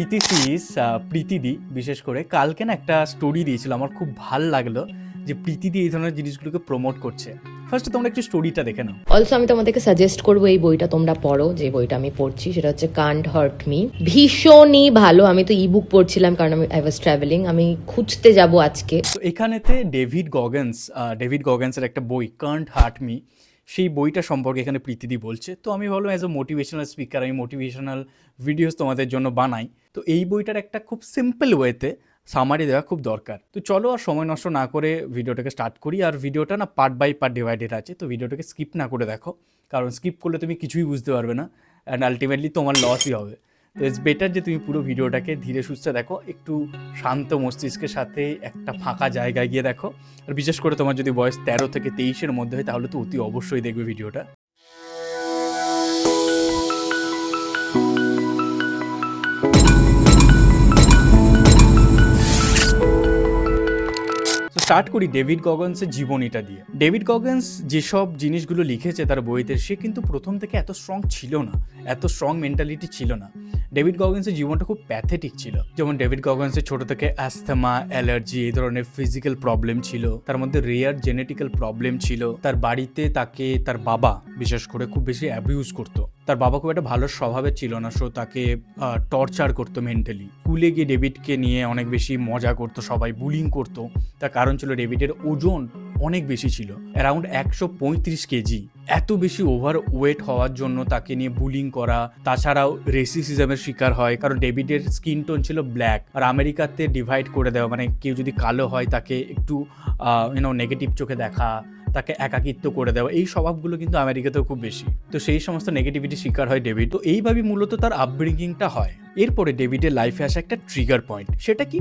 প্রীতি series প্রীতিদি বিশেষ করে। কালকে না একটা স্টোরি দিয়েছিল আমার খুব ভালো লাগল যে প্রীতিদি এই ধরনের জিনিসগুলোকে প্রমোট করছে। ফার্স্ট তোমরা একটু স্টোরিটা দেখে নাও। অলসো আমি তোমাদেরকে সাজেস্ট করব এই বইটা তোমরা পড়ো যে বইটা আমি পড়ছি সেটা হচ্ছে কান্ট হার্ট মি ভীষণই ভালো আমি তো ইবুক পড়ছিলাম কারণ আমি আই ওয়াজ ট্রাভেলিং আমি খুঁজতে যাব আজকে। তো এখানেতে ডেভিড গগেন্স ডেভিড গগেন্সের একটা বই কান্ট হার্ট মি সেই বইটা সম্পর্কে এখানে প্রীতিদি বলছে। তো আমি ভাবলাম অ্যাজ এ মোটিভেশনাল স্পিকার আমি মোটিভেশনাল ভিডিওস তোমাদের জন্য বানাই। তো এই বইটার একটা খুব সিম্পল ওয়েতে সামারি দেওয়া খুব দরকার। তো চলো আর সময় নষ্ট না করে ভিডিওটাকে স্টার্ট করি। আর ভিডিওটা না পার্ট বাই পার্ট ডিভাইডেড আছে। তো ভিডিওটাকে স্কিপ না করে দেখো। কারণ স্কিপ করলে তুমি কিছুই বুঝতে পারবে না। অ্যান্ড আলটিমেটলি তোমার লসই হবে। তো ইটস বেটার যে তুমি পুরো ভিডিওটাকে ধীরে সুস্থে দেখো, একটু শান্ত মস্তিষ্কের সাথে একটা ফাঁকা জায়গায় গিয়ে দেখো। আর বিশেষ করে তোমার যদি বয়স তেরো থেকে তেইশের মধ্যে হয়, তাহলে তো অতি অবশ্যই দেখবে ভিডিওটা। স্টার্ট করি ডেভিড গগন্সের জীবনীটা দিয়ে। ডেভিড গগন্স যেসব জিনিসগুলো লিখেছে তার বইতে, সে কিন্তু প্রথম থেকে এত স্ট্রং ছিল না, এত স্ট্রং মেন্টালিটি ছিল না। ডেভিড গগন্সের জীবনটা খুব প্যাথেটিক ছিল। যেমন ডেভিড গগন্সের ছোট থেকে অ্যাস্থমা অ্যালার্জি এই ধরনের ফিজিক্যাল প্রবলেম ছিল, তার মধ্যে রেয়ার জেনেটিক্যাল প্রবলেম ছিল, তার বাড়িতে তাকে তার বাবা, বিশেষ করে খুব বেশি অ্যাবিউজ করতো। তার বাবা খুব একটা ভালো স্বভাবের ছিল না সো তাকে টর্চার করতো মেন্টালি স্কুলে গিয়ে ডেভিডকে নিয়ে অনেক বেশি মজা করতো, সবাই বুলিং করতো। তার কারণ ছিল ডেভিডের ওজন অনেক বেশি ছিল অ্যারাউন্ড একশো পঁয়ত্রিশ কেজি। এত বেশি ওভার ওয়েট হওয়ার জন্য তাকে নিয়ে বুলিং করা, তাছাড়াও রেসিসিজমের শিকার হয়, কারণ ডেভিডের স্কিন টোন ছিল ব্ল্যাক আর আমেরিকাতে ডিভাইড করে দেওয়া মানে কেউ যদি কালো হয় তাকে একটু ইউনো নেগেটিভ চোখে দেখা। তাকে একাকিত্ব করে দেওয়া। এই স্বভাবগুলো কিন্তু আমেরিকাতেও খুব বেশি। তো সেই সমস্ত নেগেটিভিটি শিকার হয় ডেভিড। তো এইভাবেই মূলত তার আপব্রিঙ্গিংটা হয়। এরপরে ডেভিডের লাইফে আসা একটা ট্রিগার পয়েন্ট সেটা কি?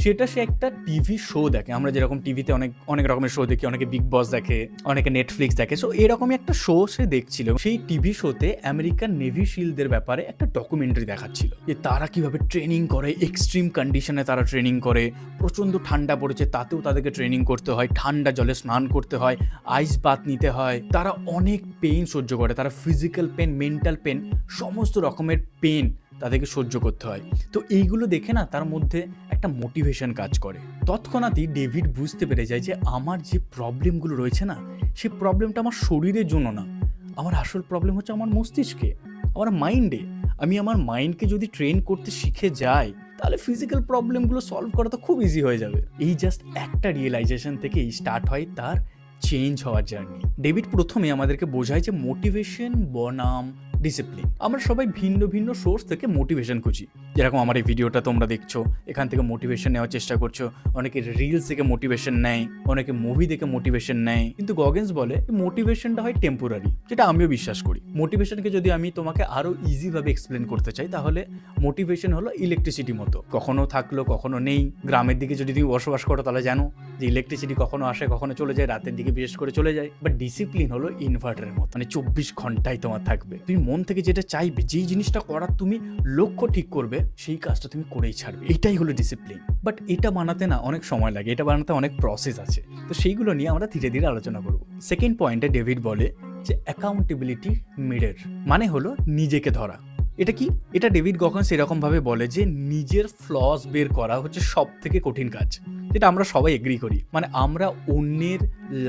সেটা সে একটা টিভি শো দেখে। আমরা যেরকম টিভিতে অনেক অনেক রকমের শো দেখি, অনেকে বিগ বস দেখে, অনেকে নেটফ্লিক্স দেখে। সো এরকমই একটা শো সে দেখছিল। সেই টিভি শোতে আমেরিকান নেভি শিল্ডদের ব্যাপারে একটা ডকুমেন্টারি দেখাচ্ছিল। যে তারা কীভাবে ট্রেনিং করে এক্সট্রিম কন্ডিশনে তারা ট্রেনিং করে, প্রচণ্ড ঠান্ডা পড়েছে, তাতেও তাদেরকে ট্রেনিং করতে হয়, ঠান্ডা জলে স্নান করতে হয় আইস বাথ নিতে হয়। তারা অনেক পেন সহ্য করে, তারা ফিজিক্যাল পেন মেন্টাল পেন সমস্ত রকমের পেন তাদেরকে সহ্য করতে হয়। তো এইগুলো দেখে না তার মধ্যে একটা মোটিভেশন কাজ করে। তৎক্ষণাৎই ডেভিড বুঝতে পেরে যায় যে আমার যে প্রবলেমগুলো রয়েছে না সেই প্রবলেমটা আমার শরীরের জন্য না। আমার আসল প্রবলেম হচ্ছে আমার মস্তিষ্কে, আমার মাইন্ডে আমি আমার মাইন্ডকে যদি ট্রেন করতে শিখে যাই, তাহলে ফিজিক্যাল প্রবলেমগুলো সলভ করা তো খুব ইজি হয়ে যাবে। এই জাস্ট একটা রিয়েলাইজেশন থেকেই স্টার্ট হয় তার চেঞ্জ হওয়ার জার্নি ডেভিড প্রথমে আমাদেরকে বোঝায় যে মোটিভেশন বনাম ডিসিপ্লিন আমরা সবাই ভিন্ন ভিন্ন সোর্স থেকে মোটিভেশন খুঁজি। যেরকম আমার এই ভিডিওটা তোমরা দেখছ, এখান থেকে মোটিভেশন নেওয়ার চেষ্টা করছ, অনেকে রিলস থেকে মোটিভেশন নেয়, অনেকে মুভি দেখে মোটিভেশন নেয়। কিন্তু গগেন্স বলে মোটিভেশনটা হয় টেম্পোরারি যেটা আমিও বিশ্বাস করি। মোটিভেশনকে যদি আমি তোমাকে আরও ইজিভাবে এক্সপ্লেন করতে চাই, তাহলে মোটিভেশন হলো ইলেকট্রিসিটি মতো। কখনো থাকল, কখনো নেই। গ্রামের দিকে যদি তুমি বসবাস করো, তাহলে জানো যে ইলেকট্রিসিটি কখনো আসে, কখনো চলে যায়, রাতের দিকে বিশেষ করে চলে যায়। বাট ডিসিপ্লিন হলো ইনভার্টারের মতো মানে চব্বিশ ঘন্টাই তোমার থাকবে। তুমি মন থেকে যেটা চাইবে, যেই জিনিসটা করার তুমি লক্ষ্য ঠিক করবে সেই কাজটা তুমি করেই ছাড়বে। এটাই হলো ডিসিপ্লিন বাট এটা বানাতে না অনেক সময় লাগে, এটা বানাতে অনেক প্রসেস আছে। তো সেইগুলো নিয়ে আমরা ধীরে ধীরে আলোচনা করব। সেকেন্ড পয়েন্টে ডেভিড বলে যে অ্যাকাউন্টেবিলিটি মিডের মানে হলো নিজেকে ধরা। এটা কি? এটা ডেভিড গগন সেরকমভাবে বলে যে, নিজের ফ্লস বের করা হচ্ছে সব থেকে কঠিন কাজ। যেটা আমরা সবাই এগ্রি করি। মানে আমরা অন্যের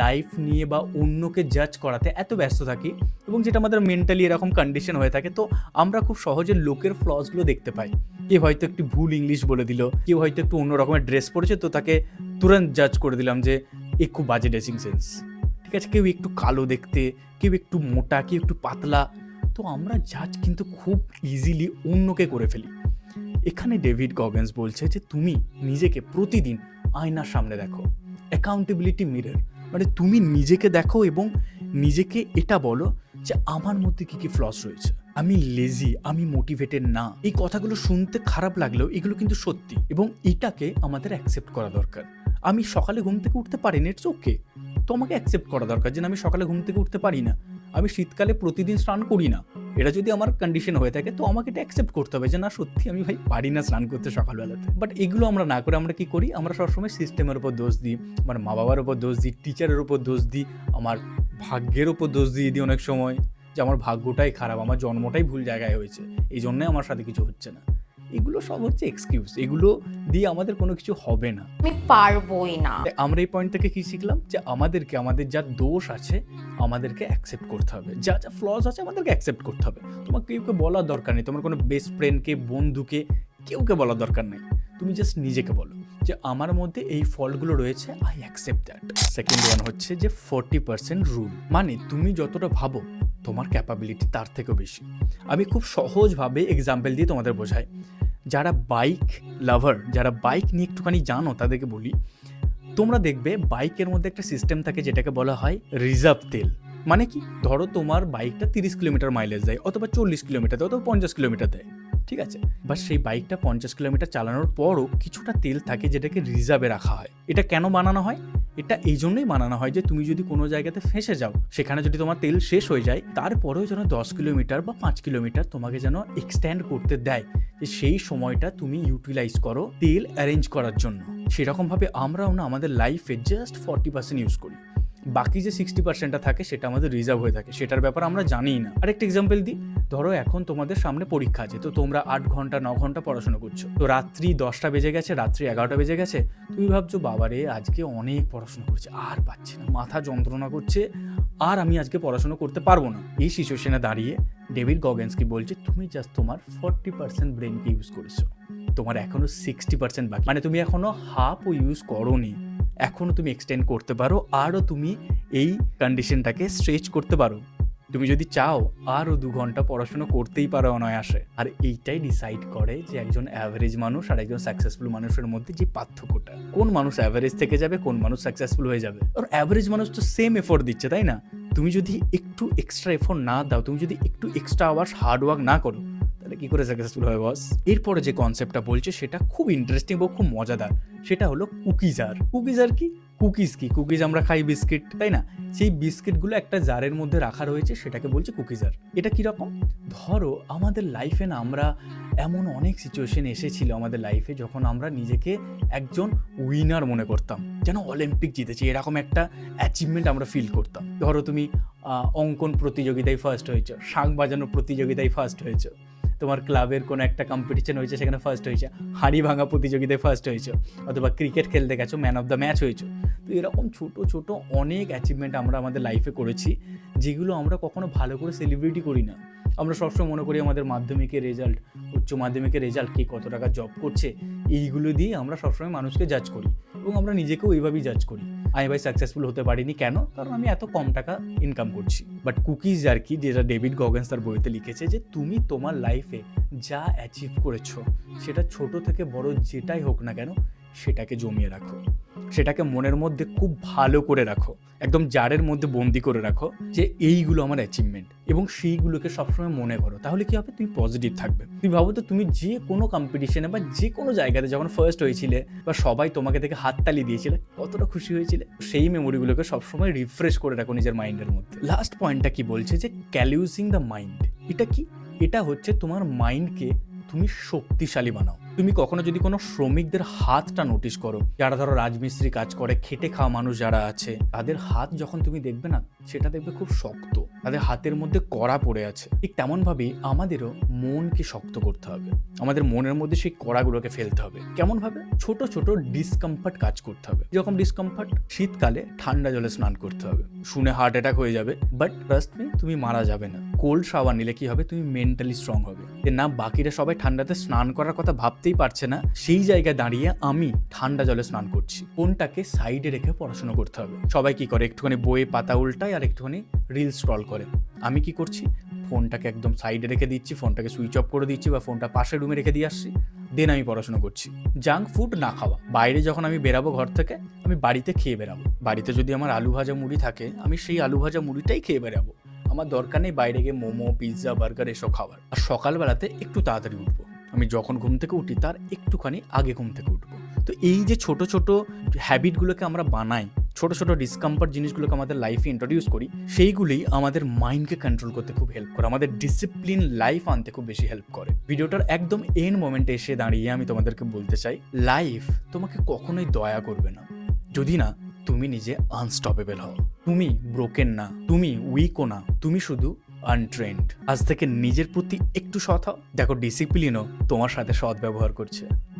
লাইফ নিয়ে বা অন্যকে জাজ করাতে এত ব্যস্ত থাকি এবং যেটা আমাদের মেন্টালি এরকম কন্ডিশন হয়ে থাকে, তো আমরা খুব সহজে লোকের ফ্লসগুলো দেখতে পাই। কেউ হয়তো একটু ভুল ইংলিশ বলে দিল, কেউ হয়তো একটু অন্য রকমের ড্রেস পরেছে, তো তাকে তুরন্ত জাজ করে দিলাম যে এ খুব বাজে ড্রেসিং সেন্স ঠিক আছে, কেউ একটু কালো দেখতে, কেউ একটু মোটা, কেউ একটু পাতলা, তো আমরা জাজ কিন্তু খুব ইজিলি অন্যকে করে ফেলি। এখানে ডেভিড গগেন্স বলছে যে, তুমি নিজেকে প্রতিদিন আয়নার সামনে দেখো। অ্যাকাউন্টেবিলিটি মিরর মানে তুমি নিজেকে দেখো এবং নিজেকে এটা বলো যে আমার মধ্যে কী কী ফ্লস রয়েছে। আমি লেজি আমি মোটিভেটেড না। এই কথাগুলো শুনতে খারাপ লাগলেও এগুলো কিন্তু সত্যি এবং এটাকে আমাদের অ্যাকসেপ্ট করা দরকার। আমি সকালে ঘুম থেকে উঠতে পারি না ইটস ওকে তো আমাকে অ্যাকসেপ্ট করা দরকার যে আমি সকালে ঘুম থেকে উঠতে পারি না। আমি শীতকালে প্রতিদিন স্নান করি না। এটা যদি আমার কন্ডিশন হয়ে থাকে, তো আমাকে এটা অ্যাকসেপ্ট করতে হবে যে, না, সত্যি আমি ভাই পারি না স্নান করতে সকালবেলাতে। বাট এগুলো আমরা না করে আমরা কি করি? আমরা সবসময় সিস্টেমের উপর দোষ দিই, আমার মা বাবার উপর দোষ দিই টিচারের উপর দোষ দিই, আমার ভাগ্যের উপর দোষ দিয়ে দিই অনেক সময় যে, আমার ভাগ্যটাই খারাপ, আমার জন্মটাই ভুল জায়গায় হয়েছে। এই জন্যই আমার সাথে কিছু হচ্ছে না। এগুলো সব হচ্ছে এক্সকিউজ এগুলো দিয়ে আমাদের কোনো কিছু হবে না। আমি পারবোই না। আমরা এই পয়েন্ট থেকে কি শিখলাম? যে আমাদেরকে আমাদের যা দোষ আছে আমাদেরকে অ্যাকসেপ্ট করতে হবে। যা যা ফ্লজ আছে আমাদেরকে অ্যাকসেপ্ট করতে হবে। তোমার কেউকে বলার দরকার নেই। তোমার কোনো বেস্ট ফ্রেন্ডকে বন্ধুকে কেউকে বলার দরকার নেই। তুমি জাস্ট নিজেকে বলো যে আমার মধ্যে এই ফল্টগুলো রয়েছে I accept that second one হচ্ছে যে ফোরটি পার্সেন্ট রুল মানে তুমি যতটা ভাবো তোমার ক্যাপাবিলিটি তার থেকেও বেশি। আমি খুব সহজভাবে এক্সাম্পল দিয়ে তোমাদের বোঝাই। যারা বাইক লাভার যারা বাইক নিয়ে একটুখানি জানো, তাদেরকে বলি, তোমরা দেখবে বাইকের মধ্যে একটা সিস্টেম থাকে যেটাকে বলা হয় রিজার্ভ তেল। মানে কি? ধরো তোমার বাইকটা তিরিশ কিলোমিটার মাইলেজ দেয়, অথবা চল্লিশ কিলোমিটার দেয়, অথবা পঞ্চাশ কিলোমিটার দেয়, ঠিক আছে? বা সেই বাইকটা পঞ্চাশ কিলোমিটার চালানোর পরও কিছুটা তেল থাকে যেটাকে রিজার্ভে রাখা হয়। এটা কেন বানানো হয়? এটা এই জন্যই মানানো হয় যে তুমি যদি কোনো জায়গাতে ফেঁসে যাও, সেখানে যদি তোমার তেল শেষ হয়ে যায়, তারপরেও যেন দশ কিলোমিটার বা পাঁচ কিলোমিটার তোমাকে যেন এক্সটেন্ড করতে দেয়, যে সেই সময়টা তুমি ইউটিলাইজ করো তেল অ্যারেঞ্জ করার জন্য। সেরকমভাবে আমরাও না আমাদের লাইফে জাস্ট ফর্টি পার্সেন্ট ইউজ করি। বাকি যে সিক্সটি পার্সেন্টটা থাকে, সেটা আমাদের রিজার্ভ হয়ে থাকে। সেটার ব্যাপার আমরা জানিই না। আরেকটা এক্সাম্পল দিই। ধরো এখন তোমাদের সামনে পরীক্ষা আছে, তো তোমরা আট ঘণ্টা, ন ঘণ্টা পড়াশোনা করছ। তো রাত্রি দশটা বেজে গেছে, রাত্রি এগারোটা বেজে গেছে। তুমি ভাবছ, বাবারে, আজকে অনেক পড়াশোনা করছে, আর পাচ্ছে না। মাথা যন্ত্রণা করছে, আর আমি আজকে পড়াশোনা করতে পারব না। এই সিচুয়েশনে দাঁড়িয়ে ডেভিড গগেন্স কি বলছে, তুমি জাস্ট তোমার ফর্টি পার্সেন্ট ব্রেনকে ইউজ করেছ। তোমার এখনও সিক্সটি পার্সেন্ট বাকি। মানে তুমি এখনও হাফও ইউজ করোনি। এখনও তুমি এক্সটেন্ড করতে পারো, আরও তুমি এই কন্ডিশনটাকে স্ট্রেচ করতে পারো। তুমি যদি চাও, আরও দু ঘণ্টা পড়াশুনো করতেই পারো অনায়াসে। আর এইটাই ডিসাইড করে যে একজন অ্যাভারেজ মানুষ আর একজন সাকসেসফুল মানুষের মধ্যে যে পার্থক্যটা, কোন মানুষ অ্যাভারেজ থেকে যাবে, কোন মানুষ সাকসেসফুল হয়ে যাবে। আর অ্যাভারেজ মানুষ তো সেম এফোর্ট দিচ্ছে, তাই না? তুমি যদি একটু এক্সট্রা এফোর্ট না দাও, তুমি যদি একটু এক্সট্রা আওয়ার্স হার্ড ওয়ার্ক না করো তাহলে কি করে সাকসেসফুল হবে বস এরপরে যে কনসেপ্টটা বলছে, সেটা খুব ইন্টারেস্টিং এবং খুব মজাদার। সেটা হলো কুকিজ আর কি? কুকিজ কি? কুকিজ আমরা খাই বিস্কিট তাই না? সেই বিস্কিটগুলো একটা জারের মধ্যে রাখা রয়েছে, সেটাকে বলছে কুকিজার এটা কীরকম ধরো, আমাদের লাইফে না আমরা এমন অনেক সিচুয়েশন এসেছিল আমাদের লাইফে যখন আমরা নিজেকে একজন উইনার মনে করতাম। যেন অলিম্পিক জিতেছি, এরকম একটা অ্যাচিভমেন্ট আমরা ফিল করতাম। ধরো তুমি অঙ্কন প্রতিযোগিতায় ফার্স্ট হয়েছো শাঁখ বাজানোর প্রতিযোগিতায় ফার্স্ট হয়েছো। তোমার ক্লাবের কোনো একটা কম্পিটিশন হয়েছে, সেখানে ফার্স্ট হয়েছে। হাঁড়ি ভাঙা প্রতিযোগিতায় ফার্স্ট হয়েছো, অথবা ক্রিকেট খেলতে গেছো ম্যান অফ দ্য ম্যাচ হয়েছো। তো এরকম ছোট ছোট অনেক অ্যাচিভমেন্ট আমরা আমাদের লাইফে করেছি, যেগুলো আমরা কখনো ভালো করে সেলিব্রিটি করি না। আমরা সবসময় মনে করি আমাদের মাধ্যমিকের রেজাল্ট উচ্চ মাধ্যমিকের রেজাল্ট কে কত টাকা জব করছে, এইগুলো দিয়ে আমরা সবসময় মানুষকে জাজ করি এবং আমরা নিজেকেও এইভাবেই জাজ করি। আমি ভাই সাকসেসফুল হতে পারিনি কেন? কারণ আমি এত কম টাকা ইনকাম করছি। বাট কুকিজ আর কি, যেটা ডেভিড গগেন্স তার বইতে লিখেছে যে, তুমি তোমার লাইফে যা অ্যাচিভ করেছ, সেটা ছোট থেকে বড় যেটাই হোক না কেন, সেটাকে জমিয়ে রাখো। সেটাকে মনের মধ্যে খুব ভালো করে রাখো। একদম জারের মধ্যে বন্দি করে রাখো যে এইগুলো আমার অ্যাচিভমেন্ট এবং সেইগুলোকে সবসময় মনে করো। তাহলে কি হবে? তুমি পজিটিভ থাকবে। তুমি ভাবো তো তুমি যে কোনো কম্পিটিশনে বা যে কোনো জায়গাতে যখন ফার্স্ট হয়েছিলে বা সবাই তোমাকে দেখে হাততালি দিয়েছিলে, কতটা খুশি হয়েছিলে, সেই মেমোরিগুলোকে সবসময় রিফ্রেশ করে রাখো নিজের মাইন্ডের মধ্যে। লাস্ট পয়েন্টটা কি বলছে যে ক্যালিউজিং দ্য মাইন্ড এটা কি? এটা হচ্ছে তোমার মাইন্ডকে তুমি শক্তিশালী বানাও। তুমি কখনো যদি কোনো শ্রমিকদের হাতটা নোটিস করো, যারা ধরো রাজমিস্ত্রি কাজ করে, খেটে খাওয়া মানুষ যারা আছে, তাদের হাত যখন তুমি দেখবে না, সেটা দেখবে খুব শক্ত। তাদের হাতের মধ্যে কড়া পড়ে আছে। ঠিক তেমনভাবেই আমাদেরও মনকে শক্ত করতে হবে। আমাদের মনের মধ্যে সেই কড়াগুলোকে ফেলতে হবে। কেমনভাবে? ছোট ছোট ডিসকমফর্ট কাজ করতে হবে। যেরকম ডিসকমফর্ট শীতকালে ঠান্ডা জলে স্নান করতে হবে। শুনে হার্ট অ্যাটাক হয়ে যাবে। বাট ট্রাস্ট মি তুমি মারা যাবে না। কোল্ড শাওয়ার নিলে কি হবে? তুমি মেন্টালি স্ট্রং হবে। না, বাকিরা সবাই ঠান্ডাতে স্নান করার কথা ভাবতেই পারছে না, সেই জায়গায় দাঁড়িয়ে আমি ঠান্ডা জলে স্নান করছি। ফোনটাকে সাইডে রেখে পড়াশোনা করতে হবে। সবাই কি করে, একটুখানি বইয়ে পাতা উল্টায় আর একটুখানি রিল স্ক্রল করে। আমি কি করছি, ফোনটাকে একদম সাইডে রেখে দিচ্ছি, ফোনটাকে সুইচ অফ করে দিচ্ছি বা ফোনটা পাশের রুমে রেখে দিয়ে আসছি। দেন আমি পড়াশোনা করছি। জাঙ্ক ফুড না খাওয়া। বাইরে যখন আমি বেরাবো ঘর থেকে, আমি বাড়িতে খেয়ে বেরাবো। বাড়িতে যদি আমার আলু ভাজা মুড়ি থাকে, আমি সেই আলু ভাজা মুড়িটাই খেয়ে বেরাবো। আমার দরকার নেই বাইরে গিয়ে মোমো, পিৎজা, বার্গার এসব খাবার আর সকালবেলাতে একটু তাড়াতাড়ি উঠবো। আমি যখন ঘুম থেকে উঠি, তার একটুখানি আগে ঘুম থেকে উঠবো। তো এই যে ছোট ছোট হ্যাবিটগুলোকে আমরা বানাই, ছোট ছোট ডিসকমফর্ট জিনিসগুলোকে আমাদের লাইফে ইন্ট্রোডিউস করি, সেইগুলি আমাদের মাইন্ডকে কন্ট্রোল করতে খুব হেল্প করে, আমাদের ডিসিপ্লিন লাইফ আনতে খুব বেশি হেল্প করে। ভিডিওটার একদম এন মোমেন্টে এসে দাঁড়িয়ে আমি তোমাদেরকে বলতে চাই লাইফ তোমাকে কখনোই দয়া করবে না। যদি না, তুমি নিজে আনস্টপেবল হও। তুমি ব্রোকেন না, তুমি উইকও না, তুমি শুধু আনট্রেন্ড আজ থেকে নিজের প্রতি একটু সৎ হও। দেখো ডিসিপ্লিনও তোমার সাথে সৎ ব্যবহার করছে।